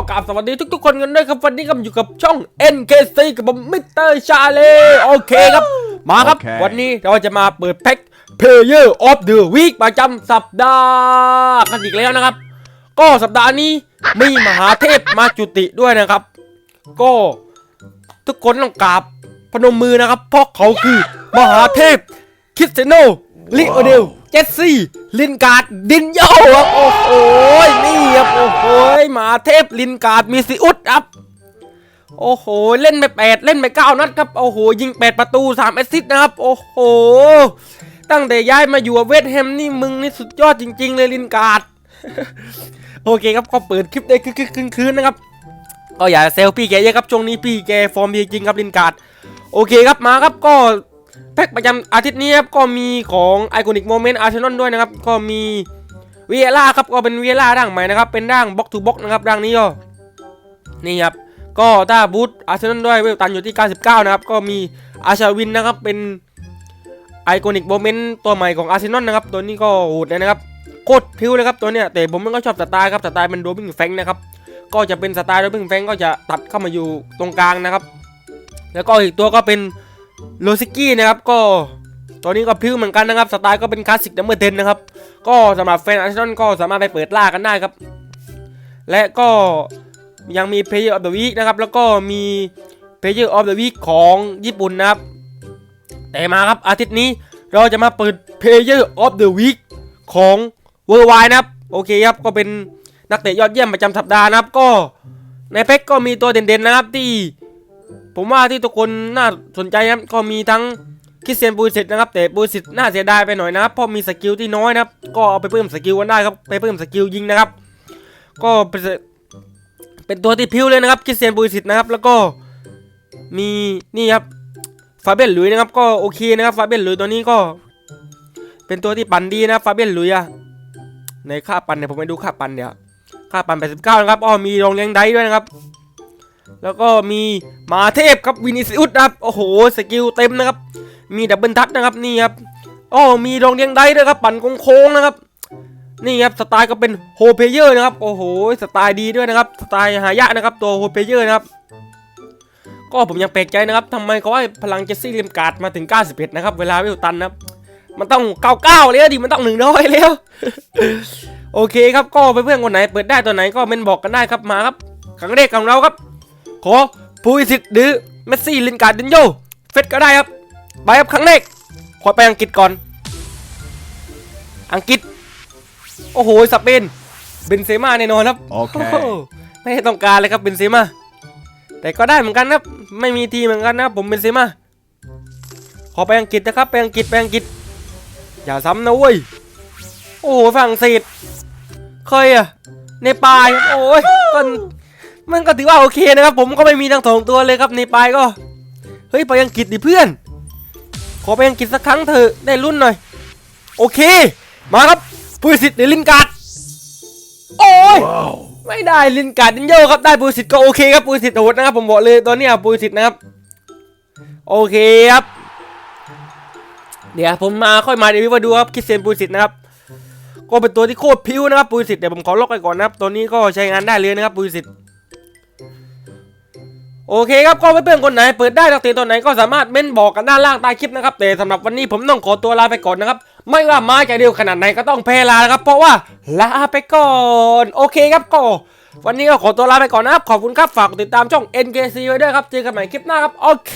กับสวัสดีทุกๆคนกันด้วยครับวันนี้ก็อยู่กับช่อง NKC กับผมมิสเตอร์ชาเลโอเคครับ มาครับโอเควันนี้เราจะมาเปิดแพ็ค Player of the Week ประจำสัปดาห์กันอีกแล้วนะครับ ก็สัปดาห์นี้มีมหาเทพมาจุติด้วยนะครับ ก็ทุกคนต้องกราบพนมมือนะครับ เพราะเขาคือ มหาเทพคริสเตยโนลิโอเดลเจสซี่ลินการ์ดดินโยครับโอ้โหนี่ครับโอ้ โหมาเทพลินการ์ดมีซิอุสครับ โอ้โห เล่นไปแปดเล่นไปเก้านัดครับ โอ้โห ยิงแปดประตูสามแอสซิสต์นะครับ โอ้โห ตั้งแต่ย้ายมาอยู่เวสแฮมนี่มึงนี่สุดยอดจริง ๆ เลยลินการ์ด โอเคครับก็เปิดคลิปได้คือคืนๆนะครับ ก็อย่าเซลพี่แกเยอะครับช่วงนี้พี่แกฟอร์มดีจริงครับลินการ์ด โอเคครับมาครับก็แพ็กประจำอาทิตย์นี้ครับก็มีของไอคอนิกโมเมนต์อาร์เซนอลด้วยนะครับ ก็มี เวียร่าครับก็เป็นเวียร่าร่างใหม่นะครับ เป็นร่างบ็อกทูบ็อกนะครับร่างนี้ก็นี่ครับก็ถ้าบูทอาร์เซนอลด้วยเวลตันอยู่ที่ 99 นะครับ ก็มีอาชาวินนะครับ เป็นไอคอนิกโมเมนต์ตัวใหม่ของอาร์เซนอลนะครับ ตัวนี้ก็โหดเลยนะครับโคตรพิ้วเลยครับตัวเนี้ยแต่ผมมันก็ชอบสไตล์ครับสไตล์เป็นโรบิงแฟงนะครับ ก็จะเป็นสไตล์โรบิงแฟงก็จะตัดเข้ามาอยู่ตรงกลางนะครับ แล้วก็อีกตัวก็เป็นโรซิกี้นะครับก็ ตัวนี้ก็พิ้วเหมือนกันนะครับ สไตล์ก็เป็นคลาสสิกนัมเบอร์เทนนะครับ ก็สำหรับแฟนอาร์เซนอลก็สามารถไปเปิดล่ากันได้ครับ และก็ยังมี Player of the Week นะครับ แล้วก็มี Player of the Week ของญี่ปุ่นนะครับ แต่มาครับอาทิตย์นี้เราจะมาเปิด Player of the Week ของ Worldwide นะครับ โอเคครับ ก็เป็นนักเตะยอดเยี่ยมประจำสัปดาห์นะครับ ก็ในแพ็กก็มีตัวเด่นๆนะครับที่ ผมว่าที่ทุกคนน่าสนใจนะครับ ก็มีทั้ง คริเตียนปูสิตนะครับแต่ปูสิตน่าเสียดายไปหน่อยนะครับเพราะมีสกิลที่น้อยนะครับก็เอาไปเพิ่มสกิลกันได้ครับไปเพิ่มสกิลยิงนะครับก็เป็นตัวที่พิ้วเลยนะครับคริเตียนปูสิตนะครับแล้วก็มีนี่ครับฟาเบียนลุยนะครับก็โอเคนะครับฟาเบียนลุยตัวนี้ก็ เป็นตัวที่ปั่นดีนะฟาเบียนลุยอะในค่าปั่นเนี่ยผมไปดูค่าปั่นเดี๋ยวค่าปั่น89นะครับอ๋อมีรองเลี้ยงไดด้วยนะครับ แล้วก็มีมาเทพครับวินิซิอุสครับโอ้โหสกิลเต็มนะครับ มีดับเบิลทัชนะครับนี่ครับอ๋อมีรองเลี้ยงได้ด้วยครับปั่นโค้งๆนะครับ นี่ครับสไตล์ก็เป็นโฮเพเยอร์นะครับโอ้โหสไตล์ดีด้วยนะครับสไตล์หายากนะครับตัวโฮเพเยอร์นะครับก็ผมยังแปลกใจนะครับทำไมเขาให้พลังเจสซี่เลมการ์ดมาถึง 91 นะครับ เวลาวิวตันนะครับ มันต้อง 99เลยดิมันต้อง1น้อยแล้ว โอเคครับ ก็เพื่อนๆคนไหน เปิดได้ตัวไหนก็เมนบอกกันได้ครับมาครับครั้งแรกของเราครับ ขอผู้สิทธิ์หรือเมสซี่ลินการ์ดินโยเฟสก็ได้ครับ ไปครับครั้งแรกขอไปอังกฤษก่อน อังกฤษ โอ้โหสเปนเบนเซม่าแน่นอนครับโอเคโอ้โหไม่ได้ต้องการเลยครับเบนเซม่าแต่ก็ได้เหมือนกันครับ ไม่มีทีมเหมือนกันนะครับผมเบนเซม่าขอไปอังกฤษนะครับไปอังกฤษไปอังกฤษ อย่าซ้ำนะเว้ยโอ้โหฝรั่งเศสเคยอะในปลายครับโอ้ยก็มันก็ถือว่าโอเคนะครับ ผมก็ไม่มีทั้งสองตัวเลยครับในปลายก็ เฮ้ยไปอังกฤษดิเพื่อน ขอไปอังกฤษสักครั้งเถอะได้รุ่นหน่อย โอเค มาครับผู้สิทธิ์หรือลินการ์ดโอ้ยไม่ได้ลินการ์ดดินโยครับได้ปูสิทธิ์ก็โอเคครับปูสิทธิ์โหดนะครับผมบอกเลยตัวเนี้ยปูสิทธิ์นะครับ โอเคครับ เดี๋ยวผมมาค่อยมาเดี๋ยวมาดูครับคิดเซนปูสิทธิ์นะครับก็เป็นตัวที่โคตรพิ้วนะครับปูสิทธิ์เดี๋ยวผมขอล็อกไปก่อนนะครับตัวนี้ก็ใช้งานได้เลยนะครับปูสิทธิ์ โอเคครับก็เพื่อนๆคนไหนเปิดได้ตักเตะตัวไหนก็สามารถเม้นบอกกันด้านล่างใต้คลิปนะครับแต่สำหรับวันนี้ผมต้องขอตัวลาไปก่อนนะครับไม่ว่ามาจะเร็วขนาดไหนก็ต้องแพลานะครับ เพราะว่าลาไปก่อนโอเคครับก็วันนี้ก็ขอตัวลาไปก่อนนะครับขอบคุณครับฝากติดตามช่อง NKC ไว้ด้วยครับเจอกันใหม่คลิปหน้าครับโอเค